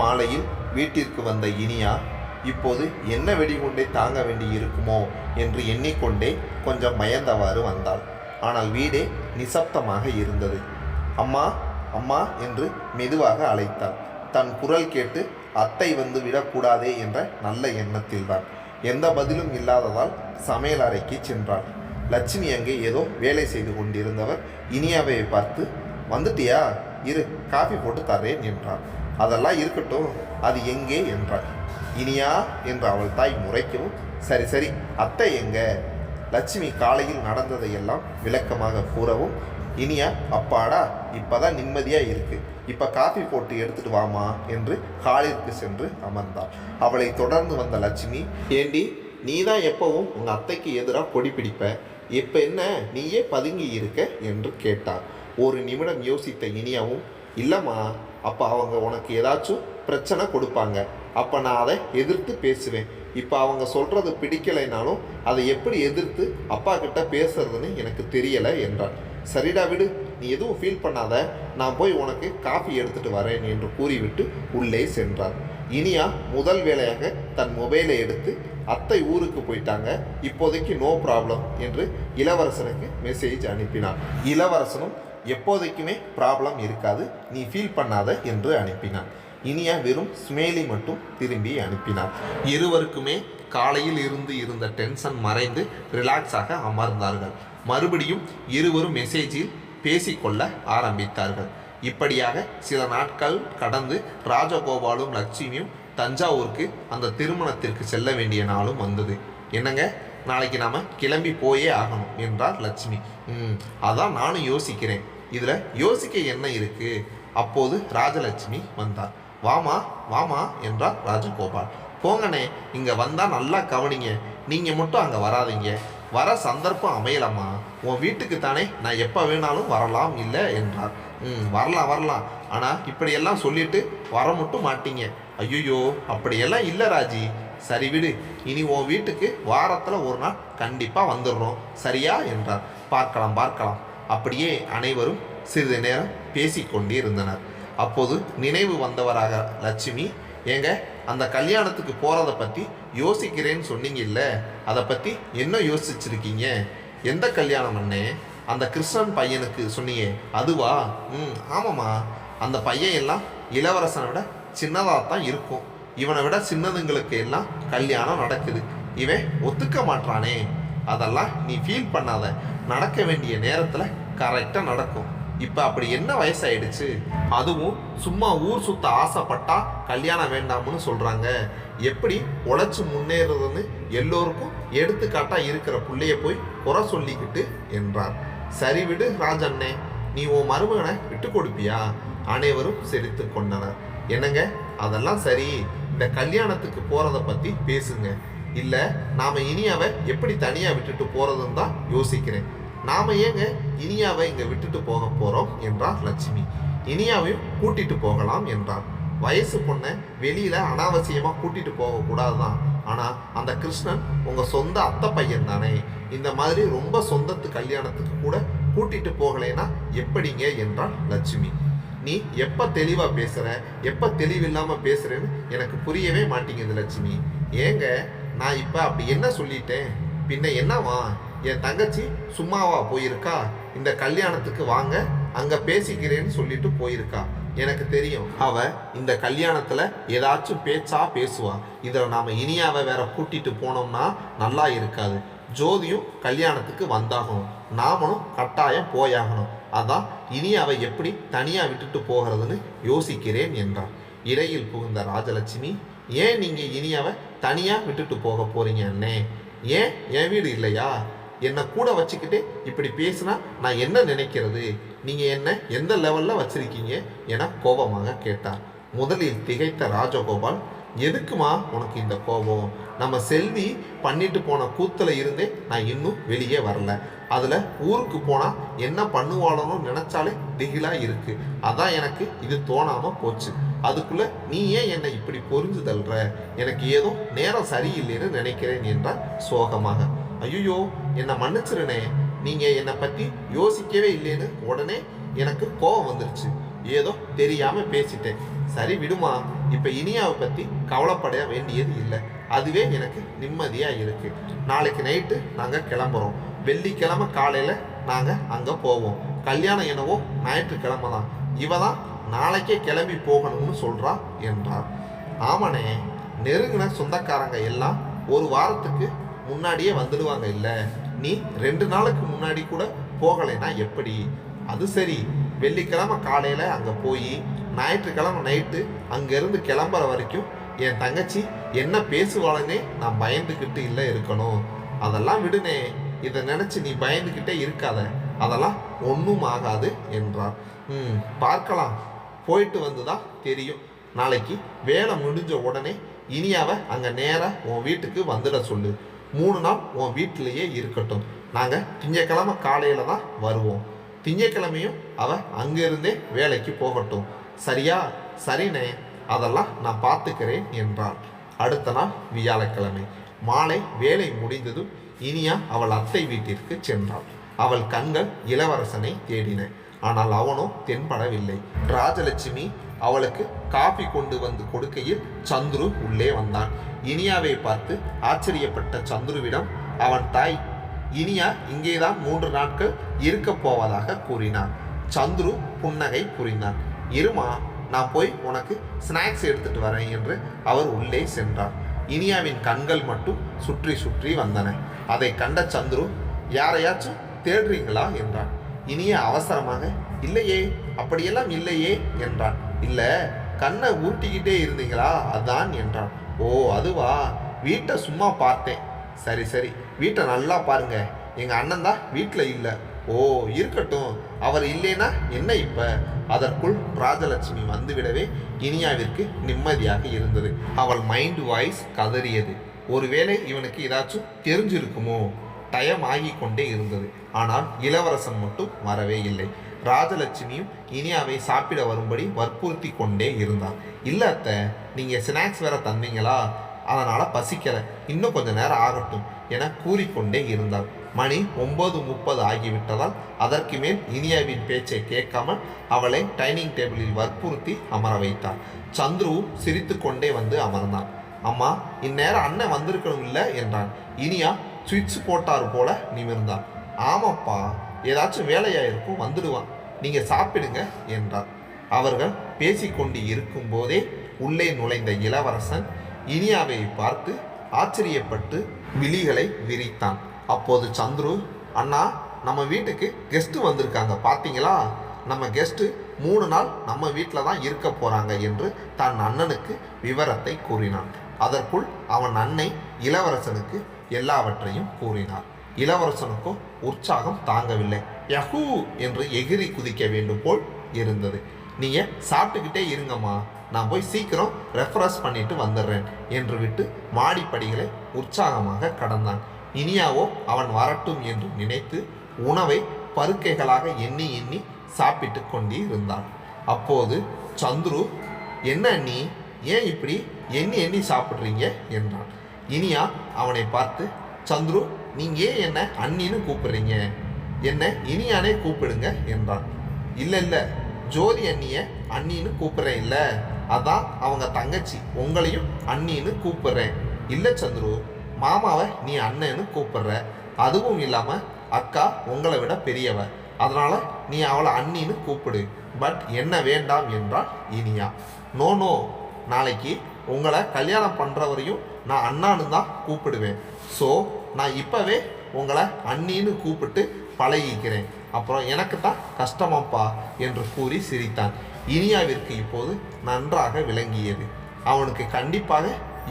மாலையில் வீட்டிற்கு வந்த இனியா இப்போது என்ன வெடிகுண்டை தாங்க வேண்டி இருக்குமோ? என்று எண்ணிக்கொண்டே கொஞ்சம் பயந்தவாறு வந்தாள். ஆனால் வீடே நிசப்தமாக இருந்தது. அம்மா அம்மா என்று மெதுவாக அழைத்தாள். தன் குரல் கேட்டு அத்தை வந்து விடக்கூடாதே என்ற நல்ல எண்ணத்தில்தான் எந்த பதிலும் இல்லாததால் சமையல் அறைக்கு சென்றாள். லட்சுமி அங்கே ஏதோ வேலை செய்து கொண்டிருந்தவர். இனியாவை பார்த்து வந்துட்டியா? இரு காஃபி போட்டு தரேன் என்றார் அதெல்லாம் இருக்கட்டும். அது எங்கே என்றாள். இனியா என்று அவள் தாய் முறைக்கும் சரி சரி அத்தை எங்க? லட்சுமி காலையில் நடந்ததையெல்லாம் விளக்கமாக கூறவும் இனியா அப்பாடா இப்போதான் நிம்மதியாக இருக்கு. இப்போ காஃபி போட்டு எடுத்துட்டு வாமா என்று ஹாலிற்கு சென்று அமர்ந்தாள். அவளை தொடர்ந்து வந்த லட்சுமி ஏண்டி நீ தான் எப்பவும் உங்கள் அத்தைக்கு எதிராக கொடி பிடிப்ப? இப்போ என்ன நீயே பதுங்கி இருக்க? என்று கேட்டார் ஒரு நிமிடம் யோசித்த இனியாவும் இல்லைம்மா அப்போ அவங்க உனக்கு ஏதாச்சும் பிரச்சனை கொடுப்பாங்க. அப்போ நான் அதை எதிர்த்து பேசுவேன். இப்போ அவங்க சொல்கிறது பிடிக்கலைனாலும் அதை எப்படி எதிர்த்து அப்பா கிட்ட பேசுறதுன்னு எனக்கு தெரியலை என்றான். சரிடா விடு நீ எதுவும் ஃபீல் பண்ணாத. நான் போய் உனக்கு காஃபி எடுத்துட்டு வரேன் என்று கூறிவிட்டு உள்ளே சென்றார் இனியா முதல் வேலையாக தன் மொபைலை எடுத்து அத்தை ஊருக்கு போயிட்டாங்க. இப்போதைக்கு நோ ப்ராப்ளம் என்று இளவரசனுக்கு மெசேஜ் அனுப்பினான். இளவரசனும் எப்போதைக்குமே ப்ராப்ளம் இருக்காது. நீ ஃபீல் பண்ணாத என்று அனுப்பினான். இனியா வெறும் ஸ்மேலி மட்டும் திரும்பி அனுப்பினார் இருவருக்குமே காலையில் இருந்து இருந்த டென்ஷன் மறைந்து ரிலாக்ஸாக அமர்ந்தார்கள். மறுபடியும் இருவரும் மெசேஜில் பேசிக்கொள்ள ஆரம்பித்தார்கள். இப்படியாக சில நாட்கள் கடந்து ராஜகோபாலும் லட்சுமியும் தஞ்சாவூருக்கு அந்த திருமணத்திற்கு செல்ல வேண்டிய நாளும் வந்தது. என்னங்க? நாளைக்கு நாம் கிளம்பி போயே ஆகணும் என்றார் லட்சுமி. ம் அதான் நானும் யோசிக்கிறேன். இதில் யோசிக்க என்ன இருக்குது அப்போது ராஜலட்சுமி வந்தார் வாமா வாமா என்றார் ராஜகோபால். போங்கண்ணே இங்கே வந்தால் நல்லா கவனிங்க. நீங்கள் மட்டும் அங்கே வராதீங்க. வர சந்தர்ப்பம் அமையலாமா உன் வீட்டுக்கு தானே நான் எப்போ வேணாலும் வரலாம் இல்லை என்றார். ம் வரலாம் வரலாம். ஆனால் இப்படியெல்லாம் சொல்லிட்டு வர மட்டும் மாட்டீங்க. ஐயோ அப்படியெல்லாம் இல்லை ராஜி. சரி விடு. இனி உன் வீட்டுக்கு வாரத்தில் ஒரு நாள் கண்டிப்பாக வந்துடுறோம். சரியா? என்றார். பார்க்கலாம் பார்க்கலாம். அப்படியே அனைவரும் சிறிது நேரம் பேசிக்கொண்டே இருந்தனர் அப்போது நினைவு வந்தவராக லட்சுமி ஏங்க அந்த கல்யாணத்துக்கு போகிறத பற்றி யோசிக்கிறேன்னு சொன்னீங்கல்ல. அதை பற்றி என்ன யோசிச்சிருக்கீங்க? எந்த கல்யாணம் அண்ணே? அந்த கிருஷ்ணன் பையனுக்கு சொன்னீங்க அதுவா? ம் ஆமாம்மா. அந்த பையன் எல்லாம் இளவரசனை விட சின்னதாக தான் இருக்கும். இவனை விட சின்னதுங்களுக்கு எல்லாம் கல்யாணம் நடக்குது. இவன் ஒத்துக்க மாட்டானே அதெல்லாம் நீ ஃபீல் பண்ணாத. நடக்க வேண்டிய நேரத்தில் கரெக்டாக நடக்கும். இப்போ அப்படி என்ன வயசாயிடுச்சு? அதுவும் சும்மா ஊர் சுத்த ஆசைப்பட்டா கல்யாணம் வேண்டாம்னு சொல்கிறாங்க எப்படி உழைச்சி முன்னேறதுன்னு எல்லோருக்கும் எடுத்துக்காட்டாக இருக்கிற பிள்ளைய போய் குறை சொல்லிக்கிட்டு என்றார். சரி விடு ராஜண்ணே நீ உன் மருமகனை விட்டு கொடுப்பியா? அனைவரும் சிரித்து கொண்டனர். என்னங்க? அதெல்லாம் சரி. இந்த கல்யாணத்துக்கு போகிறத பற்றி பேசுங்க. இல்லை நாம் இனியாவை எப்படி தனியாக விட்டுட்டு போகிறதுன்னு தான் யோசிக்கிறேன். நாம் ஏங்க இனியாவை இங்கே விட்டுட்டு போக போகிறோம் என்றார் லட்சுமி. இனியாவையும் கூட்டிகிட்டு போகலாம் என்றார். வயசு பொண்ணை வெளியில் அனாவசியமாக கூட்டிகிட்டு போகக்கூடாது தான் ஆனால் அந்த கிருஷ்ணன் உங்கள் சொந்த அத்தை பையன் தானே. இந்த மாதிரி ரொம்ப சொந்தத்து கல்யாணத்துக்கு கூட கூட்டிகிட்டு போகலைன்னா எப்படிங்க என்றான் லட்சுமி. நீ எப்போ தெளிவாக பேசுகிற எப்போ தெளிவில்லாமல் பேசுகிறேன்னு எனக்கு புரியவே மாட்டேங்குது லட்சுமி. ஏங்க நான் இப்போ அப்படி என்ன சொல்லிட்டேன்? பின்ன என்னவா? என் தங்கச்சி சும்மாவா போயிருக்கா? இந்த கல்யாணத்துக்கு வாங்க அங்கே பேசிக்கிறேன்னு சொல்லிட்டு போயிருக்கா. எனக்கு தெரியும் அவ இந்த கல்யாணத்துல ஏதாச்சும் பேச்சா பேசுவா. இதில் நாம இனியாவை வேற கூட்டிட்டு போனோம்னா நல்லா இருக்காது. ஜோதியும் கல்யாணத்துக்கு வந்தாகணும். நாமளும் கட்டாயம் போயாகணும். அதான் இனி அவ எப்படி தனியாக விட்டுட்டு போகிறதுன்னு யோசிக்கிறேன் என்றார் இடையில் புகுந்த ராஜலட்சுமி ஏன் நீங்கள் இனி அவ தனியாக விட்டுட்டு போக போகிறீங்க அண்ணே? ஏன் என் வீடு இல்லையா? என்னை கூட வச்சுக்கிட்டு இப்படி பேசுனா நான் என்ன நினைக்கிறது? நீங்கள் என்ன எந்த லெவலில் வச்சுருக்கீங்க? என கோபமாக கேட்டார் முதலில் திகைத்த ராஜகோபால் எதுக்குமா உனக்கு இந்த கோபம்? நம்ம செல்வி பண்ணிட்டு போன கூத்தில் இருந்தே நான் இன்னும் வெளியே வரல. அதில் ஊருக்கு போனால் என்ன பண்ணுவாளோன்னு நினச்சாலே திகிலாக இருக்குது அதான் எனக்கு இது தோணாமல் போச்சு. அதுக்குள்ளே நீ ஏன் என்னை இப்படி பொறிஞ்சு தள்ளுற எனக்கு ஏதோ நேரம் சரியில்லைன்னு நினைக்கிறேன் என்றால் சோகமாக. ஐயோ என்னை மன்னிச்சிருனே. நீங்கள் என்னை பற்றி யோசிக்கவே இல்லைன்னு உடனே எனக்கு கோபம் வந்துருச்சு. ஏதோ தெரியாமல் பேசிட்டேன். சரி விடுமா இப்போ இனியாவை பற்றி கவலைப்பட வேண்டியது இல்லை. அதுவே எனக்கு நிம்மதியாக இருக்குது நாளைக்கு நைட்டு நாங்கள் கிளம்புறோம். வெள்ளிக்கிழமை காலையில் நாங்கள் அங்கே போவோம். கல்யாணம் என்னவோ ஞாயிற்றுக்கிழமை தான். இவ தான் நாளைக்கே கிளம்பி போகணும்னு சொல்கிறா என்றார் ஆமாண்ணே நெருங்கின சொந்தக்காரங்க எல்லாம் ஒரு வாரத்துக்கு முன்னாடியே வந்துடுவாங்க இல்லை. நீ ரெண்டு நாளுக்கு முன்னாடி கூட போகலைன்னா எப்படி? அது சரி. வெள்ளிக்கிழமை காலையில் அங்கே போய் ஞாயிற்றுக்கிழமை நைட்டு அங்கேருந்து கிளம்புற வரைக்கும் என் தங்கச்சி என்ன பேசுவாளனே நான் பயந்துக்கிட்டு இல்லை இருக்கணும். அதெல்லாம் விடுனே இதை நினச்சி நீ பயந்துக்கிட்டே இருக்காத. அதெல்லாம் ஒன்றும் ஆகாது என்றார். ம் பார்க்கலாம். போயிட்டு வந்து தான் தெரியும். நாளைக்கு வேலை முடிஞ்ச உடனே இனியாவை அங்கே நேராக உன் வீட்டுக்கு வந்துட சொல்லு. மூணு நாள் உன் வீட்டிலேயே இருக்கட்டும். நாங்கள் திங்கக்கிழமை காலையில் தான் வருவோம். திங்கக்கிழமையும் அவள் அங்கேருந்தே வேலைக்கு போகட்டும். சரியா? சரிண்ணே. அதெல்லாம் நான் பார்த்துக்கிறேன் என்றாள் அடுத்த நாள் வியாழக்கிழமை. மாலை வேலை முடிந்ததும் இனியா அவள் அத்தை வீட்டிற்கு சென்றாள். அவள் கண்கள் இளவரசனை தேடின. ஆனால் அவனோ தென்படவில்லை. ராஜலட்சுமி அவளுக்கு காபி கொண்டு வந்து கொடுக்கையில் சந்துரு உள்ளே வந்தான். இனியாவை பார்த்து ஆச்சரியப்பட்ட சந்துருவிடம் அவன் தாய் இனியா இங்கேதான் மூன்று நாட்கள் இருக்கப் போவதாக கூறினான். சந்துரு புன்னகை புரிந்தான். இருமா நான் போய் உனக்கு ஸ்நாக்ஸ் எடுத்துட்டு வரேன் என்று அவர் உள்ளே சென்றார். இனியாவின் கண்கள் மட்டும் சுற்றி சுற்றி வந்தன. அதை கண்ட சந்துரு யாரையாச்சும் தேடுறீங்களா? என்றான். இனிய அவசரமாக. இல்லையே அப்படியெல்லாம் இல்லையே என்றான். இல்லை கண்ணை ஊட்டிக்கிட்டே இருந்தீங்களா? அதான் என்றான். ஓ அதுவா? வீட்டை சும்மா பார்த்தேன். சரி சரி வீட்டை நல்லா பாருங்க. எங்கள் அண்ணன் தான் வீட்டில் இல்லை. ஓ இருக்கட்டும். அவர் இல்லைனா என்ன இப்ப? அதற்குள் ராஜலட்சுமி வந்துவிடவே இனியாவிற்கு நிம்மதியாக இருந்தது. அவள் மைண்ட் வாய்ஸ் கதறியது. ஒருவேளை இவனுக்கு ஏதாச்சும் தெரிஞ்சிருக்குமோ? டயம் ஆகி கொண்டே இருந்தது. ஆனால் இளவரசன் மட்டும் வரவே இல்லை. ராஜலட்சுமியும் இனியாவை சாப்பிட வரும்படி வற்புறுத்தி கொண்டே இருந்தான். இல்லை அத்தை நீங்கள் ஸ்நாக்ஸ் வேற தந்தீங்களா? அதனால் பசிக்கலை. இன்னும் கொஞ்ச நேரம் ஆகட்டும் என கூறிக்கொண்டே இருந்தார் மணி ஒன்பது முப்பது ஆகிவிட்டதால் அதற்கு மேல் இனியாவின் பேச்சை கேட்காமல் அவளை டைனிங் டேபிளில் வற்புறுத்தி அமர வைத்தார் சந்துருவும் சிரித்து கொண்டே வந்து அமர்ந்தான். அம்மா இந்நேரம் அண்ணன் வந்திருக்கணும் இல்லை என்றான். இனியா சுவிட்ச் போட்டார் போல நிமிர்ந்தான். ஆமாப்பா ஏதாச்சும் வேலையாக இருக்கும் வந்துடுவான். நீங்கள் சாப்பிடுங்க என்றார். அவர்கள் பேசிக்கொண்டு இருக்கும்போதே உள்ளே நுழைந்த இளவரசன் இனியாவை பார்த்து ஆச்சரியப்பட்டு விழிகளை விரித்தான். அப்போது சந்துரு அண்ணா நம்ம வீட்டுக்கு கெஸ்ட் வந்திருக்காங்க பார்த்தீங்களா? நம்ம கெஸ்ட்டு மூணு நாள் நம்ம வீட்டில் தான் இருக்க போகிறாங்க என்று தன் அண்ணனுக்கு விவரத்தை கூறினான். அதற்குள் அவன் அன்னை இளவரசனுக்கு எல்லாவற்றையும் கூறினார் இளவரசனுக்கும் உற்சாகம் தாங்கவில்லை. யஹூ என்று எகிரி குதிக்க வேண்டும் போல் இருந்தது. நீங்கள் சாப்பிட்டுக்கிட்டே இருங்கம்மா நான் போய் சீக்கிரம் ரெஃப்ரெஷ் பண்ணிட்டு வந்துடுறேன் என்று விட்டு மாடிப்படிகளை உற்சாகமாக கடந்தான். இனியாவோ அவன் வரட்டும் என்று நினைத்து உணவை பருக்கைகளாக எண்ணி எண்ணி சாப்பிட்டு கொண்டே இருந்தான் அப்போது சந்துரு என்ன நீ ஏன் இப்படி எண்ணி எண்ணி சாப்பிட்றீங்க? என்றான். இனியா அவனை பார்த்து சந்துரு நீங்க ஏன் என்ன அண்ணின்னு கூப்பிடுறீங்க? என்ன இனியானே கூப்பிடுங்க என்றான். இல்லை இல்லை ஜோதி அண்ணிய அண்ணின்னு கூப்பிட்றேன் இல்லை. அதான் அவங்க தங்கச்சி உங்களையும் அண்ணின்னு கூப்பிட்றேன். இல்லை சந்துரு மாமாவை நீ அண்ணன்னு கூப்பிடுற. அதுவும் இல்லாமல் அக்கா உங்களை விட பெரியவ. அதனால் நீ அவளை அண்ணின்னு கூப்பிடு. பட் என்ன வேண்டாம் என்றால் இனியா. No no. நாளைக்கு உங்களை கல்யாணம் பண்ணுறவரையும் நான் அண்ணான்னு தான் கூப்பிடுவேன். ஸோ நான் இப்போவே உங்களை அண்ணின்னு கூப்பிட்டு பழகிக்கிறேன். அப்புறம் எனக்கு தான் கஷ்டமாப்பா என்று கூறி சிரித்தான். இனியாவிற்கு இப்போது நன்றாக விளங்கியது. அவனுக்கு கண்டிப்பாக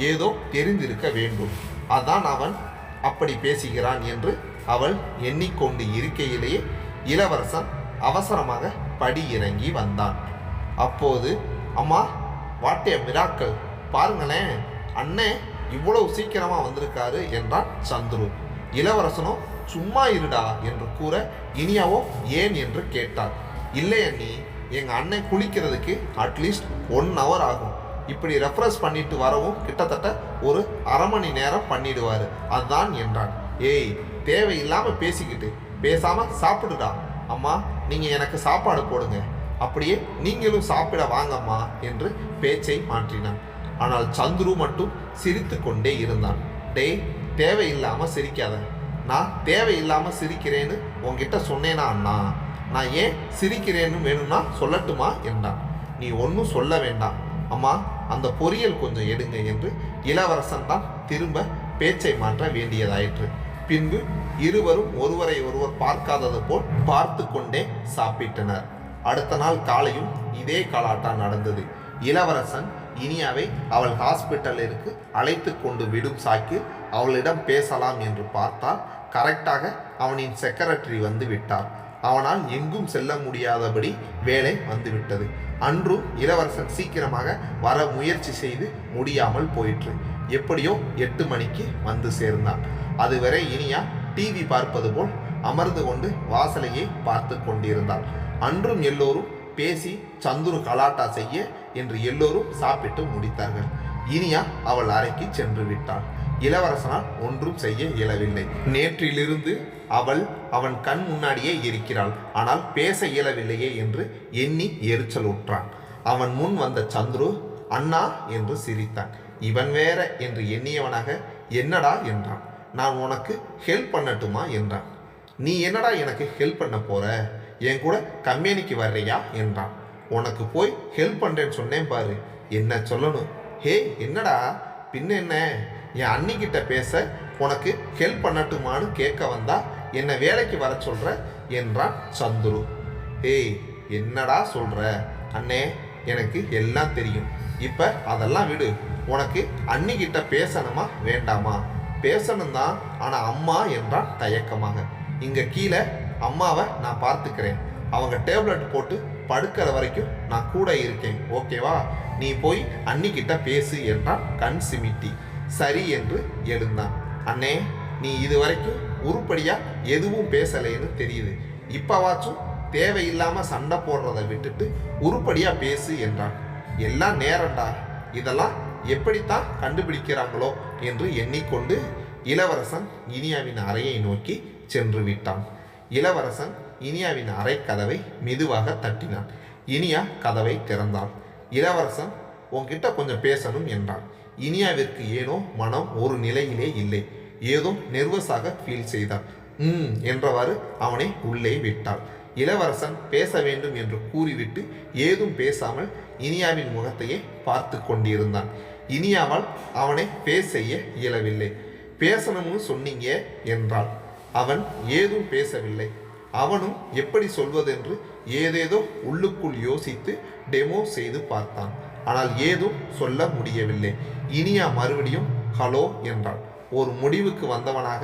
ஏதோ தெரிந்திருக்க வேண்டும். அதான் அவன் அப்படி பேசுகிறான் என்று அவள் எண்ணிக்கொண்டு இருக்கையிலேயே இளவரசன் அவசரமாக படி இறங்கி வந்தான். அப்போது அம்மா வாட்டிய மிராக்கள். பாருங்களேன் அண்ணே இவ்வளவு சீக்கிரமாக வந்திருக்காரு என்றான் சந்துரு. இளவரசனோ சும்மா இருடா என்று கூற இனியாவோ ஏன்? என்று கேட்டார் இல்லை அண்ணி எங்கள் அண்ணன் குளிக்கிறதுக்கு அட்லீஸ்ட் ஒன் ஹவர் ஆகும். இப்படி ரெஃப்ரெஷ் பண்ணிட்டு வரவும் கிட்டத்தட்ட ஒரு அரை மணி நேரம் பண்ணிடுவார். அதுதான் என்றான். ஏய் தேவையில்லாமல் பேசிக்கிட்டு பேசாமல் சாப்பிடுடா. அம்மா நீங்கள் எனக்கு சாப்பாடு போடுங்க. அப்படியே நீங்களும் சாப்பிட வாங்கம்மா என்று பேச்சை மாற்றினான். ஆனால் சந்துரு மட்டும் சிரித்து கொண்டே இருந்தான். டேய் தேவையில்லாமல் சிரிக்காத. நான் தேவையில்லாமல் சிரிக்கிறேன்னு உங்ககிட்ட சொன்னேனா அண்ணா? நான் ஏன் சிரிக்கிறேன்னு வேணும்னா சொல்லட்டுமா? என்றான். நீ ஒன்றும் சொல்ல வேண்டாம். அம்மா அந்த பொரியல் கொஞ்சம் எடுங்க என்று இளவரசன் தான் திரும்ப பேச்சை மாற்ற வேண்டியதாயிற்று. பின்பு இருவரும் ஒருவரை ஒருவர் பார்க்காதது போல் பார்த்து கொண்டே சாப்பிட்டனர். அடுத்த நாள் காலையும் இதே கலாட்டா நடந்தது. இளவரசன் இனியாவை அவள் ஹாஸ்பிட்டலிற்கு அழைத்து கொண்டு விடும் சாக்கி அவளிடம் பேசலாம் என்று பார்த்தால் கரெக்டாக அவனின் செக்ரட்டரி வந்து விட்டார். அவனால் எங்கும் செல்ல முடியாதபடி வேலை வந்துவிட்டது அன்றும் இளவரசன் சீக்கிரமாக வர முயற்சி செய்து முடியாமல் போயிற்று. எப்படியோ எட்டு மணிக்கு வந்து சேர்ந்தான். அதுவரை இனியா டிவி பார்ப்பது போல் அமர்ந்து கொண்டு வாசலையே பார்த்து கொண்டிருந்தாள். அன்றும் எல்லோரும் பேசி சந்துரு கலாட்டா செய்ய என்று எல்லோரும் சாப்பிட்டு முடித்தார்கள். இனியா அவள் அறைக்கு சென்று விட்டாள். இளவரசனால் ஒன்றும் செய்ய இயலவில்லை. நேற்றிலிருந்து அவள் அவன் கண் முன்னாடியே இருக்கிறாள். ஆனால் பேச இயலவில்லையே என்று எண்ணி எரிச்சலூற்றான் அவன் முன் வந்த சந்துரு அண்ணா என்று சிரித்தான். இவன் வேற என்று எண்ணியவனாக என்னடா என்றான். நான் உனக்கு ஹெல்ப் பண்ணட்டுமா என்றான். நீ என்னடா எனக்கு ஹெல்ப் பண்ண போற? என் கூட கம்பெனிக்கு வர்றியா? என்றான். உனக்கு போய் ஹெல்ப் பண்ணுறேன்னு சொன்னேன் பாரு. என்ன சொல்லணும்? ஹே என்னடா? பின்ன என்ன? என் அண்ணிக்கிட்ட பேச உனக்கு ஹெல்ப் பண்ணட்டுமான்னு கேட்க வந்தா என்னை வேலைக்கு வர சொல்கிற என்றான் சந்துரு. ஏய் என்னடா சொல்கிற அண்ணே எனக்கு எல்லாம் தெரியும். இப்போ அதெல்லாம் விடு. உனக்கு அண்ணிக்கிட்ட பேசணுமா வேண்டாமா? பேசணும் தான் ஆனால் அம்மா என்றான் தயக்கமாக. இங்கே கீழே அம்மாவை நான் பார்த்துக்கிறேன். அவங்க டேப்லெட் போட்டு படுக்கிற வரைக்கும் நான் கூட இருக்கேன். ஓகேவா? நீ போய் அன்னிக்கிட்ட பேசு என்றான் கண் சிமிட்டி. சரி என்று எழுந்தான். அண்ணே நீ இதுவரைக்கும் உருப்படியாக உருப்படியா எதுவும் பேசலைன்னு தெரியுது. இப்பவாச்சும் தேவையில்லாம சண்டை போடுறதை விட்டுட்டு உருப்படியா பேசு என்றான். எல்லாம் நேரண்டா இதெல்லாம் எப்படித்தான் கண்டுபிடிக்கிறாங்களோ என்று எண்ணிக்கொண்டு இளவரசன் இனியாவின் அறையை நோக்கி சென்று விட்டான். இளவரசன் இனியாவின் அறை கதவை மெதுவாக தட்டினான். இனியா கதவை திறந்தாள் இளவரசன் உன்கிட்ட கொஞ்சம் பேசணும் என்றான். இனியாவிற்கு ஏனோ மனம் ஒரு நிலையிலே இல்லை. ஏதும் நெர்வஸாக ஃபீல் செய்தான். ம் என்றவாறு அவனை உள்ளே விட்டாள். இளவரசன் பேச வேண்டும் என்று கூறிவிட்டு ஏதும் பேசாமல் இனியாவின் முகத்தையே பார்த்து கொண்டிருந்தான். இனியாவால் அவனை பேச செய்ய இயலவில்லை. பேசணும்னு சொன்னீங்க என்றாள். அவன் ஏதும் பேசவில்லை. அவனும் எப்படி சொல்வதென்று ஏதேதோ உள்ளுக்குள் யோசித்து டெமோ செய்து பார்த்தான். ஆனால் ஏதும் சொல்ல முடியவில்லை. இனியா மறுபடியும் ஹலோ என்றாள். ஒரு முடிவுக்கு வந்தவனாக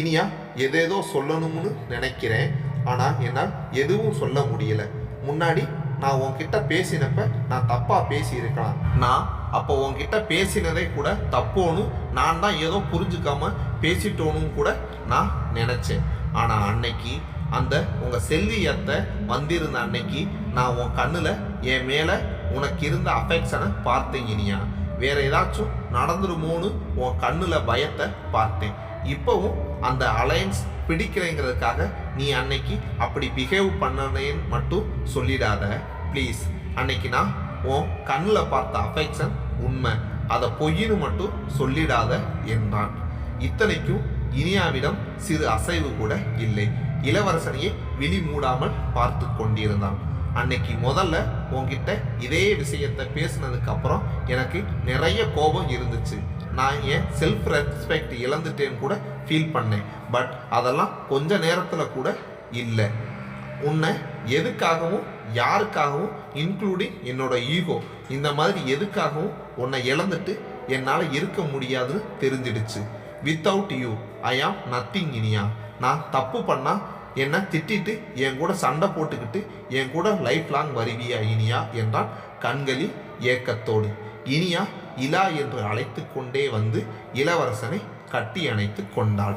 இனியா எதேதோ சொல்லணும்னு நினைக்கிறேன். ஆனால் என்னால் எதுவும் சொல்ல முடியல. முன்னாடி நான் உன்கிட்ட பேசினப்ப நான் தப்பாக பேசியிருக்கலாம். நான் அப்போ உன்கிட்ட பேசினதே கூட தப்போனும் நான் தான் ஏதோ புரிஞ்சுக்காம பேசிட்டோனும் கூட நான் நினச்சேன். ஆனால் அன்னைக்கு அந்த உங்கள் செல்வி அத்தை வந்திருந்த அன்னைக்கு நான் உன் கண்ணில் என் மேலே உனக்கு இருந்த அஃபெக்ஷனை பார்த்தேன் இனியா. வேற ஏதாச்சும் நடந்துருமோன்னு உன் கண்ணில் பயத்தை பார்த்தேன். இப்போவும் அந்த அலையன்ஸ் பிடிக்கலைங்கிறதுக்காக நீ அன்னைக்கு அப்படி பிஹேவ் பண்ணனேன்னு மட்டும் சொல்லிடாத. ப்ளீஸ் அன்னைக்கு நான் உன் கண்ணில் பார்த்த அஃபெக்ஷன் உண்மை. அதை பொய்னு மட்டும் சொல்லிடாத என்றான். இத்தனைக்கும் இனியாவிடம் சிறு அசைவு கூட இல்லை. இளவரசனையே விழி மூடாமல் பார்த்து கொண்டிருந்தான். அன்னைக்கு முதல்ல உங்ககிட்ட இதே விஷயத்தை பேசினதுக்கப்புறம் எனக்கு நிறைய கோபம் இருந்துச்சு. நான் என் செல்ஃப் ரெஸ்பெக்ட் இழந்துட்டேன்னு கூட ஃபீல் பண்ணேன். பட் அதெல்லாம் கொஞ்ச நேரத்தில் கூட இல்லை. உன்னை எதுக்காகவும் யாருக்காகவும் இன்க்ளூடிங் என்னோட ஈகோ இந்த மாதிரி எதுக்காகவும் உன்னை இழந்துட்டு என்னால் இருக்க முடியாதுன்னு தெரிஞ்சிடுச்சு. வித்தவுட் யூ ஐ ஆம் நத்திங் இனியா. நான் தப்பு பண்ணால் என்னை திட்டிட்டு என் கூட சண்டை போட்டுக்கிட்டு என் கூட லைஃப் லாங் வருவியா இனியா என்றான் கண்களில் ஏக்கத்தோடு. இனியா இலா என்று அழைத்து கொண்டே வந்து இளவரசனை கட்டி அணைத்து கொண்டாள்.